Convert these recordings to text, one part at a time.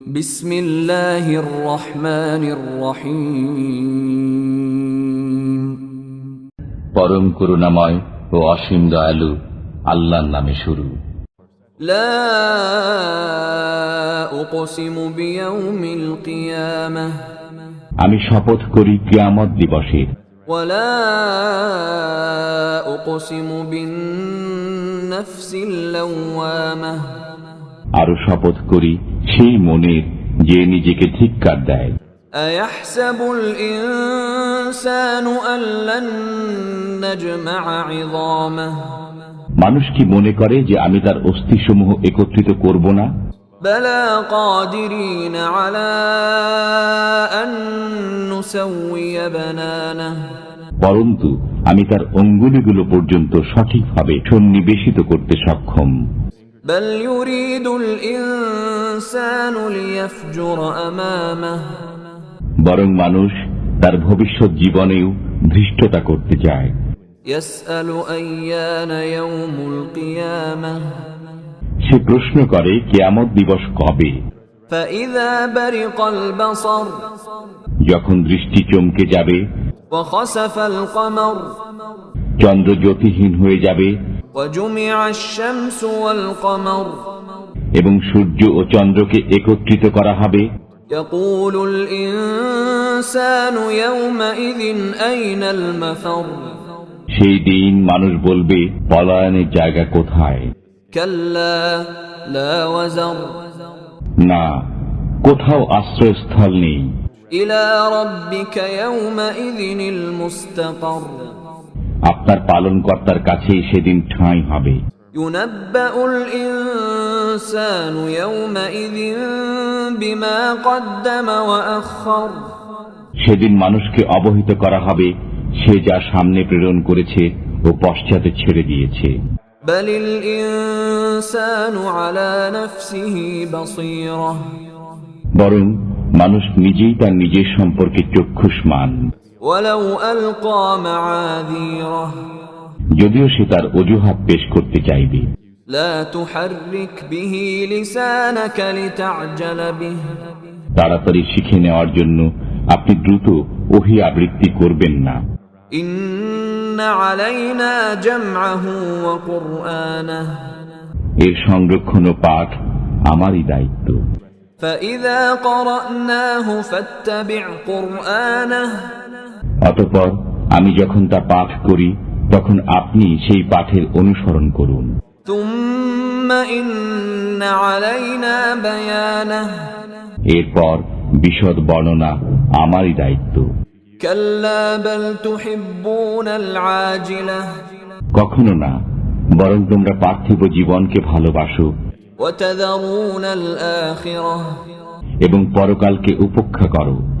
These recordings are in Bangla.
بسم الله الرحمن الرحيم পরম করুণাময় ও অসীম দয়ালু আল্লাহর নামে শুরু لا أقسم بيوم القيامة আমি শপথ করি কিয়ামত দিবসের ولا أقسم بالنفس اللوامة আরো শপথ করি সেই মনের যে নিজেকে ধিক্কার দেয় أيحسب الإنسان أن لن نجمع عظامه মানুষ কি মনে করে যে আমি তার অস্থিসমূহ একত্রিত করব না بلى قادرين على أن نسوي بنانه পরন্তু আমি তার অঙ্গুলিগুলো পর্যন্ত সঠিকভাবে সন্নিবেশিত করতে সক্ষম بل يريد الإنسان ليفجر أمامه বরং মানুষ তার ভবিষ্যৎ জীবনেও ধৃষ্টতা করতে চায় يسأل أيان يوم القيامة সে প্রশ্ন করে কেয়ামত দিবস কবে فإذا برق البصر যখন দৃষ্টি চমকে যাবে وخسف القمر চন্দ্র জ্যোতিহীন হয়ে যাবে وجمع الشمس والقمر এবং সূর্য ও চন্দ্রকে একত্রিত করা হবে। সেই দিন মানুষ বলবে পলায়নের জায়গা কোথায়? না কোথাও আশ্রয়স্থল নেই। ইলা রব্বিকা ইয়াউমা ইযিনিল মুস্তাকার আপনার পালন কর্তার কাছে সেদিন ঠাঁই হবে। সেদিন মানুষকে অবহিত করা হবে সে যা সামনে প্রেরণ করেছে ও পশ্চাতে ছেড়ে দিয়েছে। বরং মানুষ নিজেই তার নিজের সম্পর্কে চক্ষুষ মান যদিও সে তার অজুহাত পেশ করতে চাইবে لا تحرك به لسانك لتعجل به তাড়াতাড়ি শিখে নেওয়ার জন্য আপনি দ্রুত ওহি আবৃত্তি করবেন না إن علينا جمعه وقرآنه এর সংরক্ষণ ও পাঠ আমারই দায়িত্ব فإذا قرأناه فاتبع قرآنه অতপর আমি যখন তা পাঠ করি তখন আপনি সেই পাঠের অনুসরণ করুন। এরপর বিশদ বর্ণনা আমারই দায়িত্ব। কখনো না বরং তোমরা পার্থিব জীবনকে ভালোবাসো। এবং পরকালকে উপেক্ষা করো।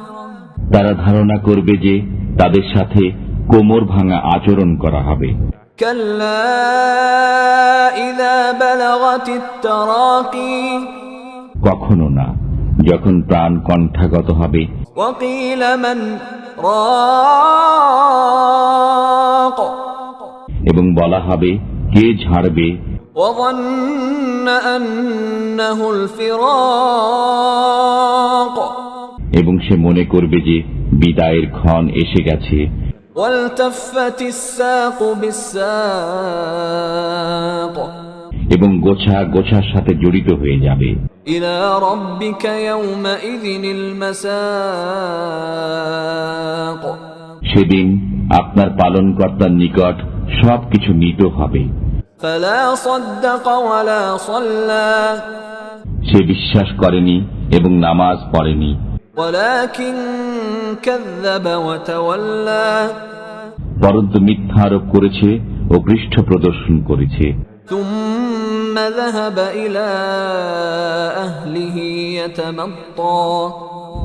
তারা ধারণা করবে যে তাদের সাথে কোমর ভাঙা আচরণ করা হবে كلا إذا بلغت التراقي কখনো না যখন প্রাণ কণ্ঠাগত হবে وقيل من راق এবং বলা হবে কে ঝাড়বে وظن أنه الفراق এবং সে মনে করবে যে বিদায়ের ক্ষণ এসে গেছে। এবং গোছা গোছার সাথে জড়িত হয়ে যাবে। সেদিন আপনার পালন কর্তার নিকট সবকিছু নিত হবে। সে বিশ্বাস করেনি এবং নামাজ পড়েনি। পরন্তু মিথ্যা আরোপ করেছে ও পৃষ্ঠ প্রদর্শন করেছে।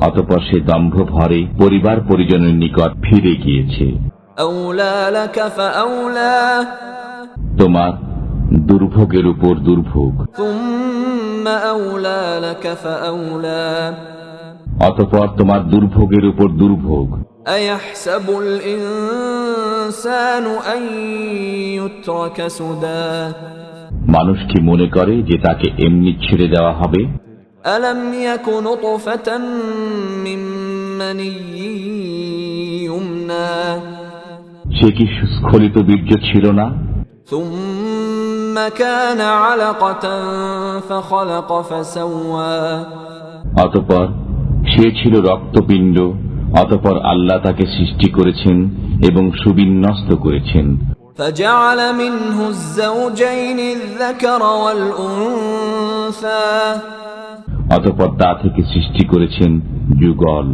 অতপর সে দম্ভ ভরে পরিবার পরিজনের নিকট ফিরে গিয়েছে। তোমার দুর্ভোগের উপর দুর্ভোগ। অতপর তোমার দুর্ভোগের উপর দুর্ভোগ। মানুষ কি মনে করে যে তাকে এমনি ছেড়ে দেওয়া হবে? সে কি সুস্খলিত বীর্য ছিল না? অতপর সে ছিল রক্তপিণ্ড অতপর আল্লাহ তাকে সৃষ্টি করেছেন এবং সুবিন্যস্ত করেছেন فجعل منه الزوجين الذكر والأنثى অতপর তা থেকে সৃষ্টি করেছেন যুগল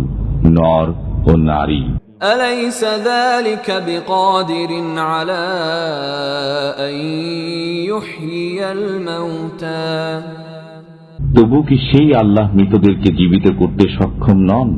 নর ও নারী أليس ذلك بقادر على أن يحيي الموتى তবু কি সেই আল্লাহ মৃতদেরকে জীবিত করতে সক্ষম নন?